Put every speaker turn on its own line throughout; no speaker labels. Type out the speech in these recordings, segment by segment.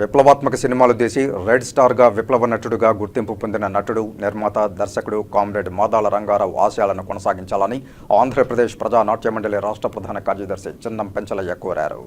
విప్లవాత్మక సినిమాలు తీసి రెడ్ స్టార్గా విప్లవ నటుడుగా గుర్తింపు పొందిన నటుడు నిర్మాత దర్శకుడు కామ్రేడ్ మాదాల రంగారావు ఆశయాలను కొనసాగించాలని ఆంధ్రప్రదేశ్ ప్రజా మండలి రాష్ట్ర ప్రధాన కార్యదర్శి చిన్నం పెంచలయ్య కోరారు.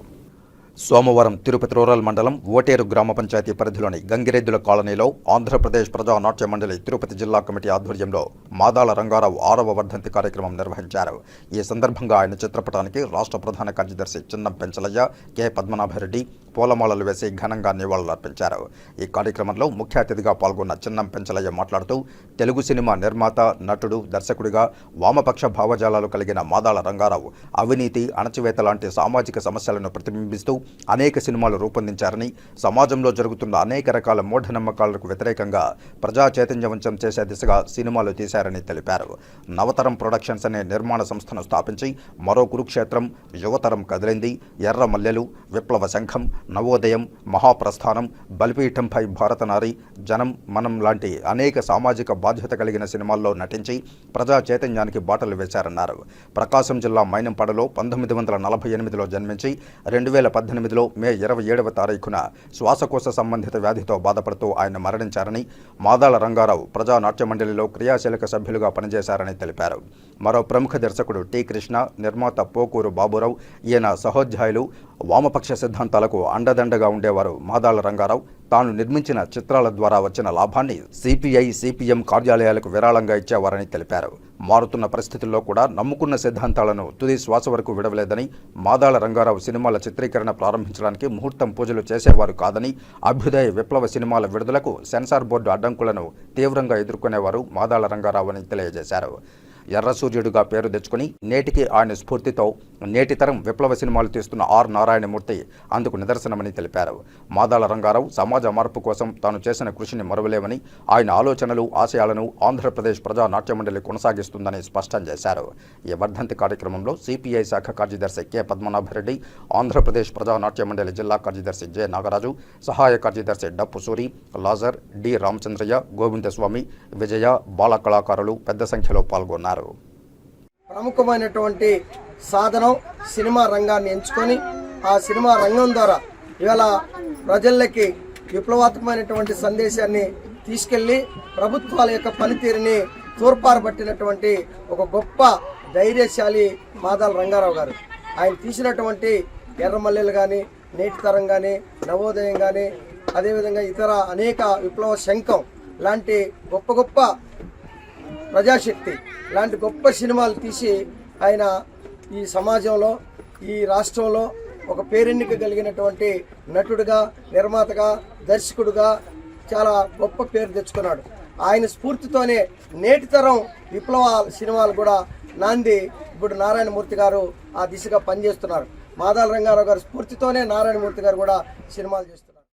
సోమవారం తిరుపతి రూరల్ మండలం ఓటేరు గ్రామ పంచాయతీ పరిధిలోని గంగిరెద్దుల కాలనీలో ఆంధ్రప్రదేశ్ ప్రజా నాట్య మండలి తిరుపతి జిల్లా కమిటీ ఆధ్వర్యంలో మాదాల రంగారావు ఆరవ వర్ధంతి కార్యక్రమం నిర్వహించారు. ఈ సందర్భంగా ఆయన చిత్రపటానికి రాష్ట్ర ప్రధాన కార్యదర్శి చిన్నం పెంచలయ్య కె. పద్మనాభరెడ్డి పూలమాలలు వేసి ఘనంగా నివాళులర్పించారు. ఈ కార్యక్రమంలో ముఖ్య అతిథిగా పాల్గొన్న చిన్నం పెంచలయ్య మాట్లాడుతూ తెలుగు సినిమా నిర్మాత నటుడు దర్శకుడిగా వామపక్ష భావజాలాలు కలిగిన మాదాల రంగారావు అవినీతి అణచివేత లాంటి సామాజిక సమస్యలను ప్రతిబింబిస్తూ అనేక సినిమాలు రూపొందించారని సమాజంలో జరుగుతున్న అనేక రకాల మూఢనమ్మకాలకు వ్యతిరేకంగా ప్రజా చైతన్యవంచం చేసే దిశగా సినిమాలు తీశారని తెలిపారు. నవతరం ప్రొడక్షన్స్ అనే నిర్మాణ సంస్థను స్థాపించి మరో కురుక్షేత్రం యువతరం కదిలింది. ఎర్ర మల్లెలు విప్లవ శంఖం నవోదయం మహాప్రస్థానం బలిపీఠంపై భారతనారి జనం మనం లాంటి అనేక సామాజిక బాధ్యత కలిగిన సినిమాల్లో నటించి ప్రజా చైతన్యానికి బాటలు వేశారన్నారు. ప్రకాశం జిల్లా మైనంపాడలో పంతొమ్మిది వందల నలభై ఎనిమిదిలో జన్మించి రెండు వేల పద్దెనిమిదిలో మే ఇరవై ఏడవ తారీఖున శ్వాసకోశ సంబంధిత వ్యాధితో బాధపడుతూ ఆయన మరణించారని మాదాల రంగారావు ప్రజా నాట్య మండలిలో క్రియాశీలక సభ్యులుగా పనిచేశారని తెలిపారు. మరో ప్రముఖ దర్శకుడు టి కృష్ణ నిర్మాత పోకూరు బాబురావు ఈయన సహోధ్యాయులు వామపక్ష సిద్ధాంతాలకు అండదండగా ఉండేవారు మాదాల రంగారావు. తాను నిర్మించిన చిత్రాల ద్వారా వచ్చిన లాభాన్ని సిపిఐ సిపిఎం కార్యాలయాలకు విరాళంగా ఇచ్చేవారని తెలిపారు. మారుతున్న పరిస్థితుల్లో కూడా నమ్ముకున్న సిద్ధాంతాలను తుది శ్వాస వరకు విడవలేదని మాదాల రంగారావు సినిమాల చిత్రీకరణ ప్రారంభించడానికి ముహూర్తం పూజలు చేసేవారు కాదని అభ్యుదయ విప్లవ సినిమాల విడుదలకు సెన్సార్ బోర్డు అడ్డంకులను తీవ్రంగా ఎదుర్కొనేవారు మాదాల రంగారావు అని తెలియజేశారు. ఎర్రసూర్యుడుగా పేరు తెచ్చుకుని నేటికి ఆయన స్ఫూర్తితో నేటి తరం విప్లవ సినిమాలు తీస్తున్న ఆర్ నారాయణమూర్తి అందుకు నిదర్శనమని తెలిపారు. మాదాల రంగారావు సమాజ మార్పు కోసం తాను చేసిన కృషిని మరవలేమని ఆయన ఆలోచనలు ఆశయాలను ఆంధ్రప్రదేశ్ ప్రజా నాట్య మండలి కొనసాగిస్తుందని స్పష్టం చేశారు. ఈ వర్ధంతి కార్యక్రమంలో సిపిఐ శాఖ కార్యదర్శి కె. పద్మనాభరెడ్డి ఆంధ్రప్రదేశ్ ప్రజా నాట్య మండలి జిల్లా కార్యదర్శి జె. నాగరాజు సహాయ కార్యదర్శి డప్పు సూరి లాజర్ డి. రామచంద్రయ్య గోవిందస్వామి విజయ బాల కళాకారులు పెద్ద సంఖ్యలో పాల్గొన్నారు.
ప్రముఖమైనటువంటి సాధనం సినిమా రంగాన్ని ఎంచుకొని ఆ సినిమా రంగం ద్వారా ఇవాళ ప్రజలకి విప్లవాత్మకమైనటువంటి సందేశాన్ని తీసుకెళ్ళి ప్రభుత్వాల యొక్క పనితీరుని తూర్పారబట్టినటువంటి ఒక గొప్ప ధైర్యశాలి మాదాల రంగారావు గారు. ఆయన తీసినటువంటి ఎర్రమల్లెలు కానీ నేటి తరం కానీ నవోదయం కానీ అదేవిధంగా ఇతర అనేక విప్లవ శంఖం లాంటి గొప్ప గొప్ప ప్రజాశక్తి లాంటి గొప్ప సినిమాలు తీసి ఆయన ఈ సమాజంలో ఈ రాష్ట్రంలో ఒక పేరెన్నిక కలిగినటువంటి నటుడుగా నిర్మాతగా దర్శకుడుగా చాలా గొప్ప పేరు తెచ్చుకున్నాడు. ఆయన స్ఫూర్తితోనే నేటి తరం విప్లవ సినిమాలు కూడా నాంది ఇప్పుడు నారాయణమూర్తి గారు ఆ దిశగా పనిచేస్తున్నారు. మాదాల రంగారావు గారు స్ఫూర్తితోనే నారాయణమూర్తి గారు కూడా సినిమాలు చేస్తున్నారు.